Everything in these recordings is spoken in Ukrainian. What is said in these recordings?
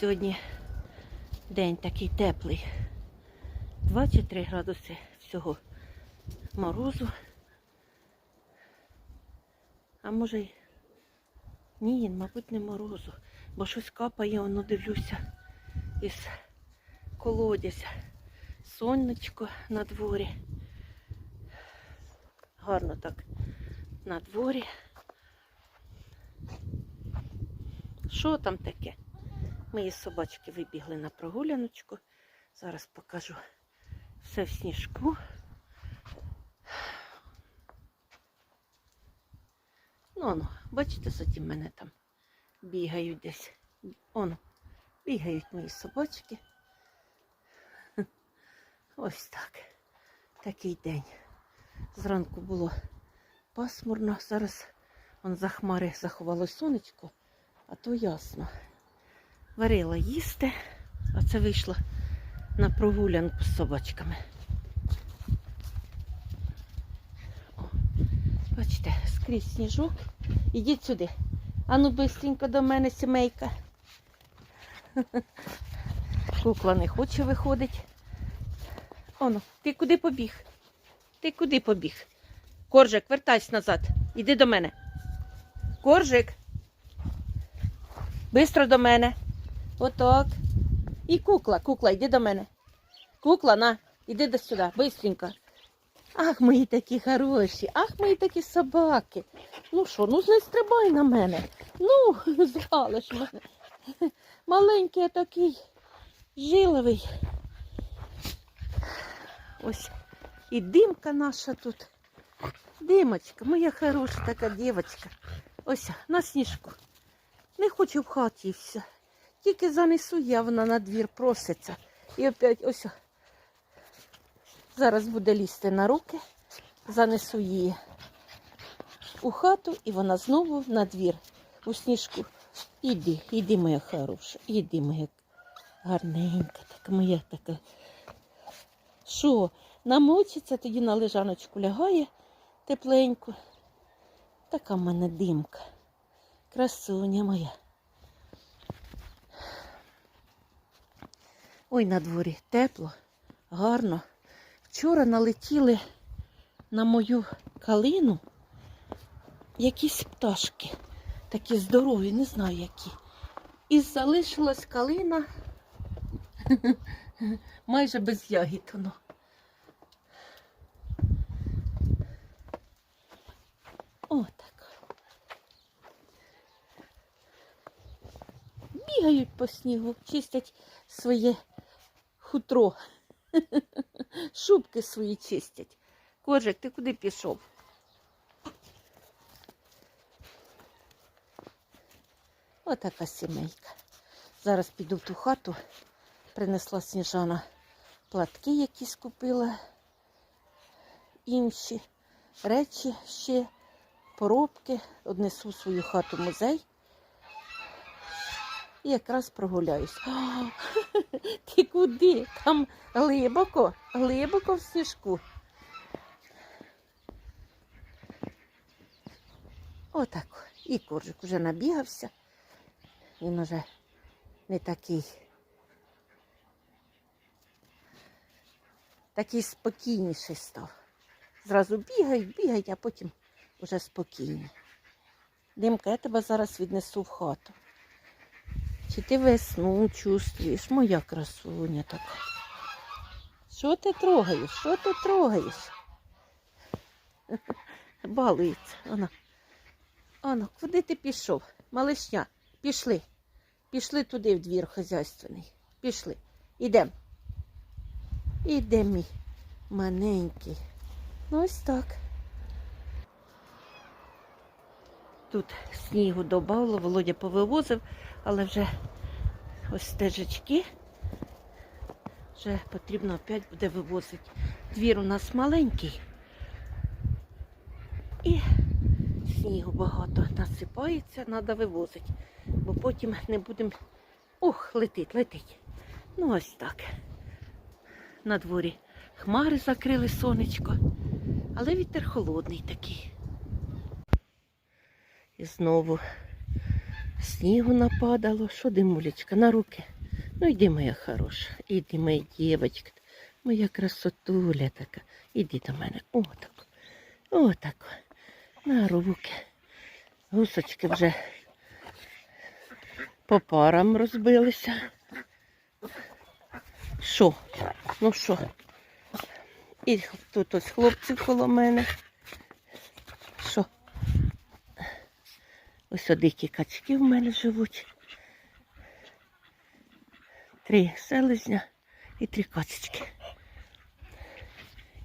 сьогодні день такий теплий. 2 чи 3 градуси всього морозу. А може й ні, мабуть, не морозу, бо щось капає, воно дивлюся із колодязя. Сонечко на дворі. Гарно так на дворі. Що там таке? Мої собачки вибігли на прогуляночку. Зараз покажу все в сніжку. Ну, ну, бачите, заді мене там бігають десь. Он, бігають мої собачки. Ось так. Такий день. Зранку було пасмурно, зараз он за хмари заховало сонечко, а то ясно. Варила їсти, а це вийшла на прогулянку з собачками. О, бачите, скрізь сніжок. Ідіть сюди. Ану бистренько до мене сімейка. Кукла не хоче виходить. Оно, ти куди побіг? Ти куди побіг? Коржик, вертайся назад. Іди до мене. Коржик. Бистро до мене. Отак. І кукла, кукла, йди до мене. Кукла, на, іди до сюди, бистренько. Ах, мої такі хороші, ах, мої такі собаки. Ну що, ну не стрибай на мене. Ну, звалиш мене. Маленький такий, жиловий. Ось і димка наша тут. Димочка, моя хороша така дівчинка. Ось на сніжку. Не хочу в хаті і все. Тільки занесу я, вона на двір проситься. І опять ось. Зараз буде лізти на руки, занесу її у хату і вона знову на двір у сніжку. Іди, іди, моя хороша, іди, моя гарненька, така моя така. Що, намочиться, тоді на лежаночку лягає тепленько. Така в мене димка. Красуня моя. Ой, на дворі тепло, гарно. Вчора налетіли на мою калину якісь пташки, такі здорові, не знаю які. І залишилась калина майже без ягід. Воно. Отак. Бігають по снігу, чистять своє хутро. Шубки свої чистять. Коржик, ти куди пішов? Отака сімейка. Зараз піду в ту хату, принесла сніжана платки, які скупила, інші речі ще, поробки, однесу свою хату музей. І якраз прогуляюсь. А, Ти куди? Там глибоко, глибоко в сніжку. Отак. І коржик вже набігався. Він уже не такий. Такий спокійніший став. Зразу бігають, бігають, а потім вже спокійні. Димка, я тебе зараз віднесу в хату. Чи ти весну чувствуєш, моя красуня така? Що ти трогаєш? Що ти трогаєш? Балується. Вона. Ано, куди ти пішов? Малишня, пішли. Пішли туди в двір хазяйственний. Пішли. Ідем. Ідем, мій маленький. Ну ось так. Тут снігу добавило, Володя повивозив, але вже ось стежечки. Вже потрібно опять буде вивозити. Двір у нас маленький. І снігу багато насипається, треба вивозити. Бо потім не будемо. Ух, летить, летить. Ну ось так. На дворі хмари закрили сонечко, але вітер холодний такий. І знову Снігу нападало. Що димулечка, на руки. Ну йди, моя хороша, іди, моя дівчинка, моя красотуля така. Іди до мене. Отак. Отак. На руки. Гусочки вже по парам розбилися. Що? Ну що? І тут ось хлопці коло мене. Ось дикі качки в мене живуть. Три селезня і три качечки.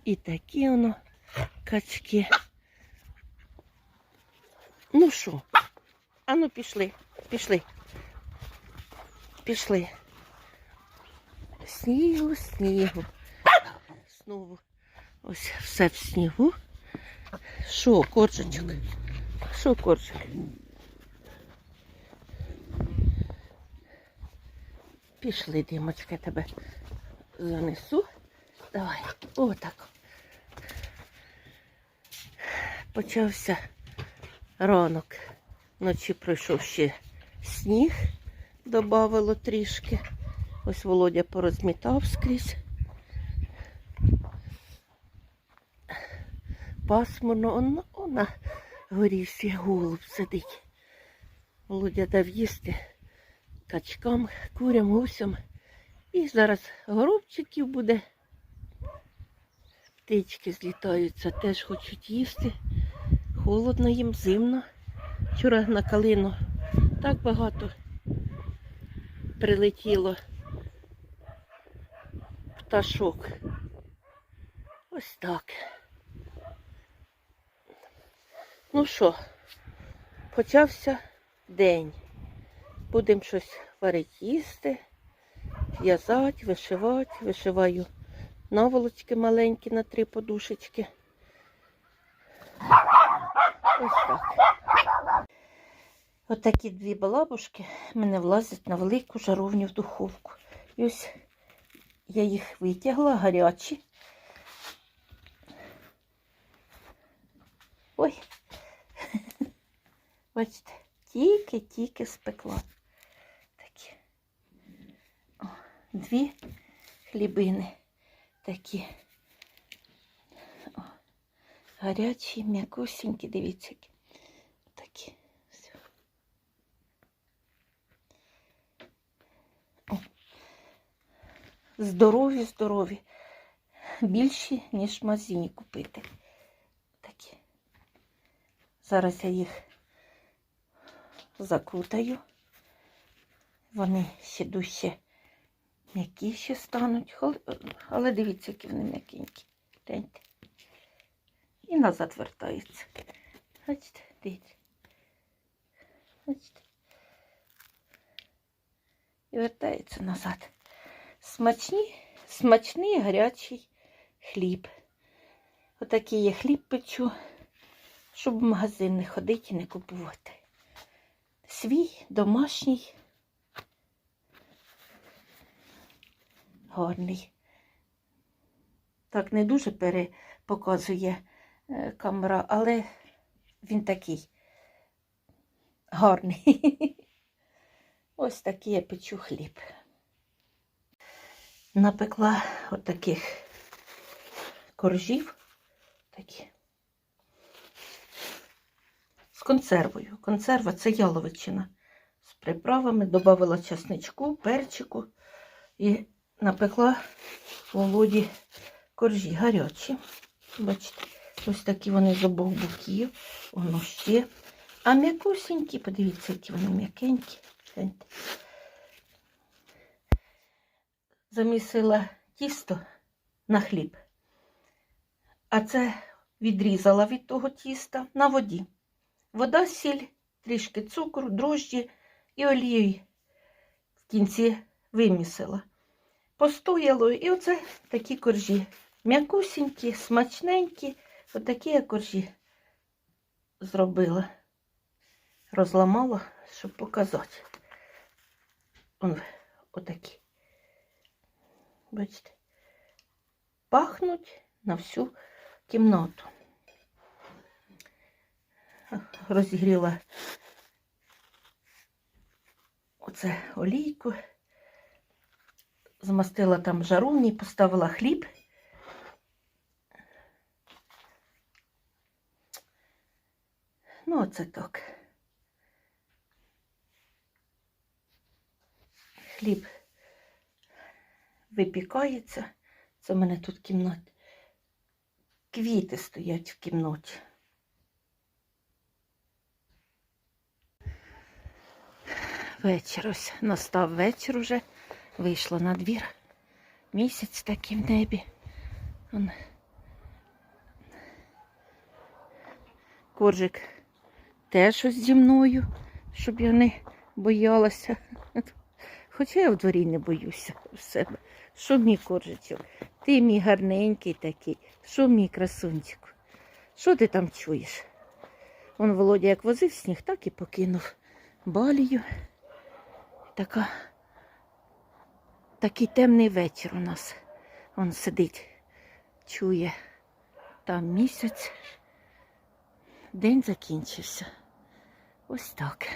І такі воно качки. Ну що? Ану пішли, пішли. Пішли. Снігу, снігу. Знову ось все в снігу. Що, коржичок? Що, коржик? Пішли, Димочка, я тебе занесу. Давай, отак. Почався ранок. Вночі пройшов ще сніг, додавало трішки. Ось Володя порозмітав скрізь. Пасмурно, он, он на горі всі голуб сидить. Володя дав їсти качкам, курям, гусям. І зараз горобчиків буде. Птички злітаються, теж хочуть їсти. Холодно їм, зимно. Вчора на калину так багато прилетіло пташок. Ось так. Ну що, почався день. Будемо щось варити їсти, в'язати, вишивати. Вишиваю наволочки маленькі на три подушечки. Ось так. Отакі дві балабушки мене влазять на велику жаровню в духовку. І ось я їх витягла, гарячі. Ой, бачите, тільки-тільки спекла. Такі. О, дві хлібини такі. О, гарячі, м'якусінькі, дивіться. Такі. Все. О. Здорові, здорові. Більші, ніж в магазині купити. Такі. Зараз я їх закрутаю. Вони ще дужче м'якіші стануть. Але дивіться, які вони м'якенькі. Гляньте. І назад вертаються. Бачите, дивіться. Бачите. І вертаються назад. Смачні, смачний гарячий хліб. Отакий я хліб печу, щоб в магазин не ходити і не купувати. Свій домашній, гарний. Так, не дуже перепоказує е, камера, але він такий гарний. Ось такий я печу хліб. Напекла отаких коржів. Такі. З консервою. Консерва це яловичина. З приправами додавала чесничку, перчику і напекла Володі коржі гарячі. Бачите, ось такі вони з обох боків. Воно ще. А м'якусінькі, подивіться, які вони м'якенькі. Замісила тісто на хліб. А це відрізала від того тіста на воді. Вода, сіль, трішки цукру, дрожджі і олію в кінці вимісила. Постояло, і оце такі коржі. М'якусінькі, смачненькі. Отакі я коржі зробила. Розламала, щоб показати. Он, отакі. Бачите, пахнуть на всю кімнату. Розігріла оце олійку. Змастила там жаровні, поставила хліб. Ну, оце так. Хліб випікається. Це в мене тут кімнат. Квіти стоять в кімнаті. Вечір ось настав вечір уже. Вийшла на двір. Місяць такий в небі. Он. Коржик теж ось зі мною, щоб я не боялася. Хоча я в дворі не боюся у себе. Що мій коржичок? Ти мій гарненький такий. Що мій красунчику? Що ти там чуєш? Он Володя як возив сніг, так і покинув балію. Така, такий темний вечір у нас. Он сидить, чує. Там місяць. День закінчився. Ось так.